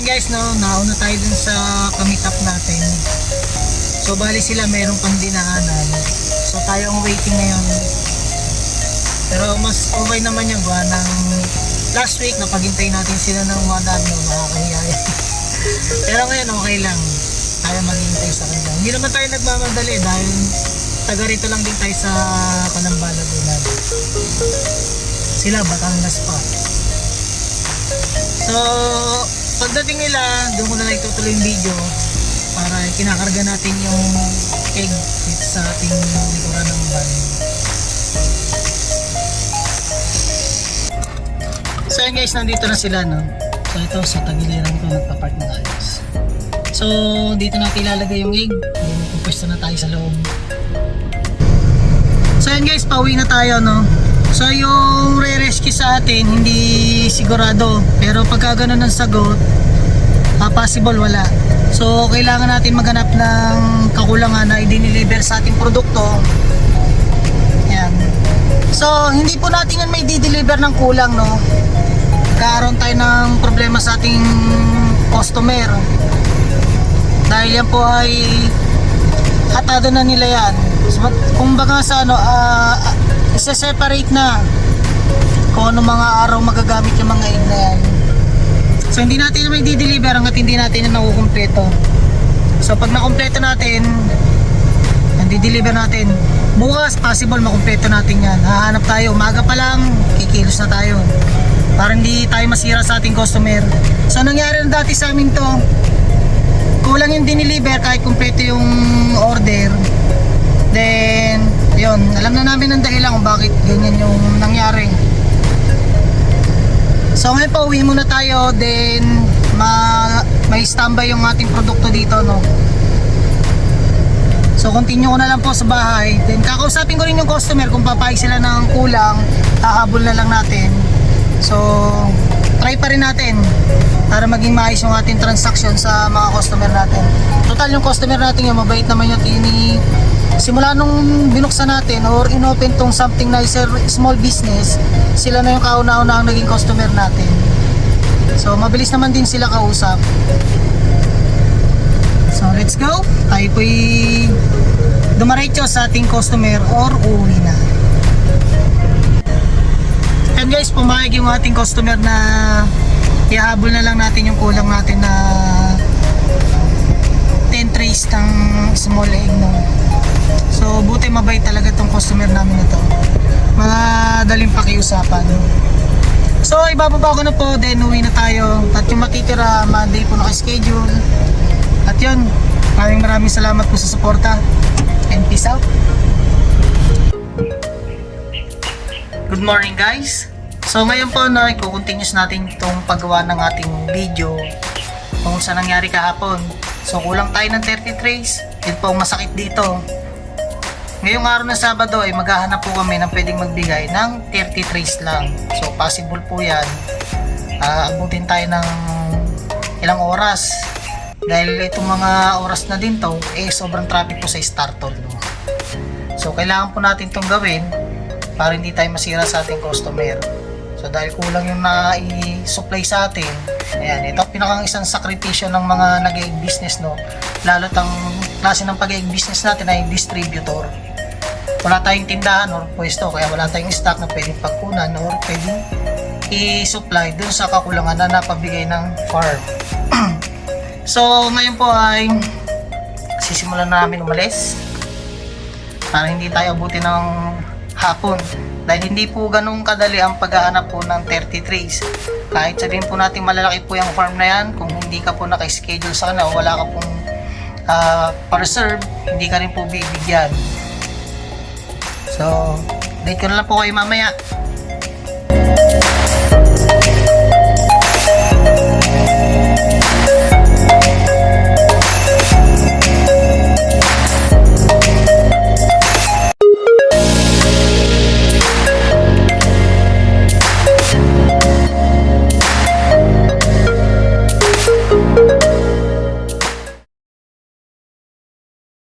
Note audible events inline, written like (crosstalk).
Yun guys, no, nauna tayo dun sa kamit up natin. So bali sila meron pang dinaanan. So tayo ang waiting ngayon. Pero mas okay naman yung gawa ng last week napaghintay natin sila ng one hour no, nakakahiya yun. (laughs) Pero ngayon okay lang. Tayo maghintay sa kanila. Hindi naman tayo nagmamadali dahil taga rito lang din tayo sa Panambala Laguna. Sila Batangas pa. So, pagdating nila, doon ko na lang itutuloy yung video para kinakarga natin yung egg dito sa ating likuran ng van. So yun guys, nandito na sila no. So ito sa tagiliran ko nagpa-park na ayos. So dito natin ilalagay yung egg. Then pupwesto na tayo sa loob. So yun guys, pauwi na tayo no. So yung re-rescue sa atin, hindi sigurado. Pero pagka ganun ang sagot, ah, possible wala. So kailangan natin maghanap ng kakulangan na i-deliver sa ating produkto. Yan. So hindi po natin yan may di-deliver ng kulang no. Karoon tayo ng problema sa ating customer. Dahil yan po ay atado na nila yan. Kung baga sa ano, ah, isa-separate na kung ano mga araw magagamit yung mga egg na yan. So hindi natin na may di-deliver hanggat hindi natin yan nakukumpleto. So pag nakumpleto natin, di-deliver natin, bukas possible makumpleto natin yan. Hahanap tayo, umaga pa lang, kikilos na tayo. Para hindi tayo masira sa ating customer. So nangyari na dati sa amin to, kulang yung diniliver kahit kumpleto yung order. Then, yun, alam na namin ang dahilan kung bakit ganyan yung nangyari. So ngayon pa uwi muna tayo then ma may standby yung ating produkto dito no. So continue ko na lang po sa bahay. Then kakausapin ko rin yung customer kung papayag sila ng kulang, hahabol na lang natin. So try pa rin natin para maging maayos yung ating transaction sa mga customer natin. Total yung customer natin yung mabait naman yung tini simula nung binuksan natin or inopen tong something a small business, sila na yung kauna-una ang naging customer natin. So mabilis naman din sila kausap. So let's go. Tayo po'y dumaretso sa ating customer or uwi na. Guys, pumayag yung ating customer na ihahabol na lang natin yung kulang natin na 10 trays ng small egg no. So buti mabait talaga tong customer namin na to. Madaling pakiusapan. So ibababa ko na po, then uwi na tayo. At yung matitira, Monday po naka-schedule. At yun, maraming maraming salamat po sa suporta. And peace out. Good morning guys. So ngayon po na i-continuous natin itong paggawa ng ating video kung sa nangyari kahapon. So kulang tayo ng 30 trays. Yun po masakit dito. Ngayong araw na Sabado ay maghahanap po kami ng pwedeng magbigay ng 30 trays lang. So possible po yan. Ah, abutin tayo ng ilang oras. Dahil itong mga oras na din to, eh sobrang traffic po sa Startol. No? So kailangan po natin itong gawin para hindi tayo masira sa ating customer. So dahil kulang yung na-supply sa atin, ayan, ito ang pinakang isang sakripisyo ng mga nag business no. Lalo't ang klase ng pag business natin ay distributor. Wala tayong tindahan or pwesto, kaya wala tayong stock na pwedeng pagkunan or pwedeng i-supply dun sa kakulangan na napabigay ng farm. (clears throat) so ngayon po ay sisimulan na namin umalis para hindi tayo abutin ng hapon dahil hindi po ganun kadali ang paghahanap po ng 30 trays kahit sabihin po natin malalaki po yung farm na yan kung hindi ka po naka-schedule sa kanila wala ka pong uh, pa-reserve hindi ka rin po bibigyan. So date ko na lang po kayo mamaya